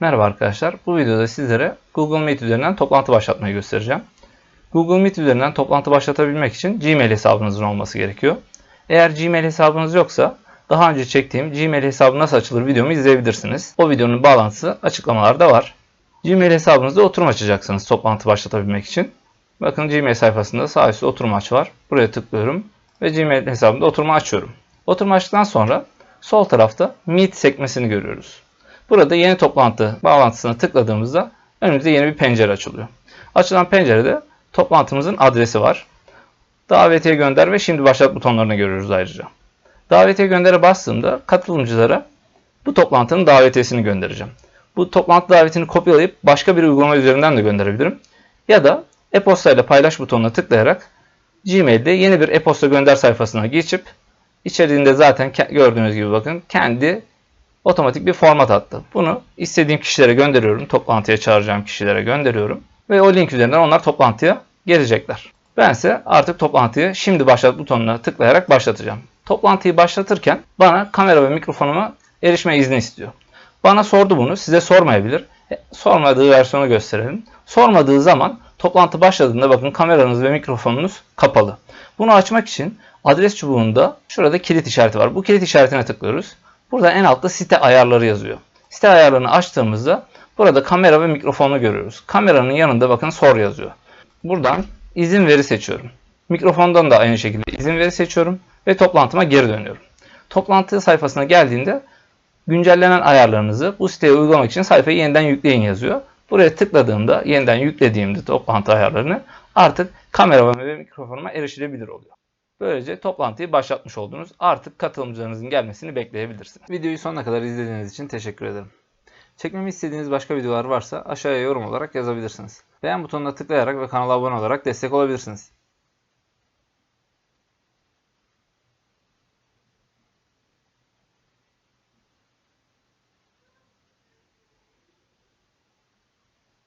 Merhaba arkadaşlar. Bu videoda sizlere Google Meet üzerinden toplantı başlatmayı göstereceğim. Google Meet üzerinden toplantı başlatabilmek için Gmail hesabınızın olması gerekiyor. Eğer Gmail hesabınız yoksa daha önce çektiğim Gmail hesabı nasıl açılır videomu izleyebilirsiniz. O videonun bağlantısı açıklamalarda var. Gmail hesabınızda oturum açacaksınız toplantı başlatabilmek için. Bakın Gmail sayfasında sağ üstte oturum aç var. Buraya tıklıyorum ve Gmail hesabımda oturumu açıyorum. Oturumu açtıktan sonra sol tarafta Meet sekmesini görüyoruz. Burada yeni toplantı bağlantısına tıkladığımızda önümüzde yeni bir pencere açılıyor. Açılan pencerede toplantımızın adresi var. Davetiye gönder ve şimdi başlat butonlarını görüyoruz ayrıca. Davetiye göndere bastığımda katılımcılara bu toplantının davetiyesini göndereceğim. Bu toplantı davetini kopyalayıp başka bir uygulama üzerinden de gönderebilirim. Ya da e-posta ile paylaş butonuna tıklayarak Gmail'de yeni bir e-posta gönder sayfasına geçip içeriğinde zaten gördüğünüz gibi bakın kendi otomatik bir format attı. Bunu istediğim kişilere gönderiyorum. Toplantıya çağıracağım kişilere gönderiyorum. Ve o link üzerinden onlar toplantıya gelecekler. Bense artık toplantıyı şimdi başlat butonuna tıklayarak başlatacağım. Toplantıyı başlatırken bana kamera ve mikrofonuma erişme izni istiyor. Bana sordu bunu. Size sormayabilir. E, sormadığı versiyonu gösterelim. Sormadığı zaman toplantı başladığında bakın kameranız ve mikrofonunuz kapalı. Bunu açmak için adres çubuğunda şurada kilit işareti var. Bu kilit işaretine tıklıyoruz. Burada en altta site ayarları yazıyor. Site ayarlarını açtığımızda burada kamera ve mikrofonu görüyoruz. Kameranın yanında bakın sor yazıyor. Buradan izin veri seçiyorum. Mikrofondan da aynı şekilde izin veri seçiyorum ve toplantıma geri dönüyorum. Toplantı sayfasına geldiğinde güncellenen ayarlarınızı bu siteye uygulamak için sayfayı yeniden yükleyin yazıyor. Buraya tıkladığımda yeniden yüklediğimde toplantı ayarlarını artık kamera ve mikrofonuma erişilebilir oluyor. Böylece toplantıyı başlatmış oldunuz. Artık katılımcılarınızın gelmesini bekleyebilirsiniz. Videoyu sonuna kadar izlediğiniz için teşekkür ederim. Çekmemi istediğiniz başka videolar varsa aşağıya yorum olarak yazabilirsiniz. Beğen butonuna tıklayarak ve kanala abone olarak destek olabilirsiniz.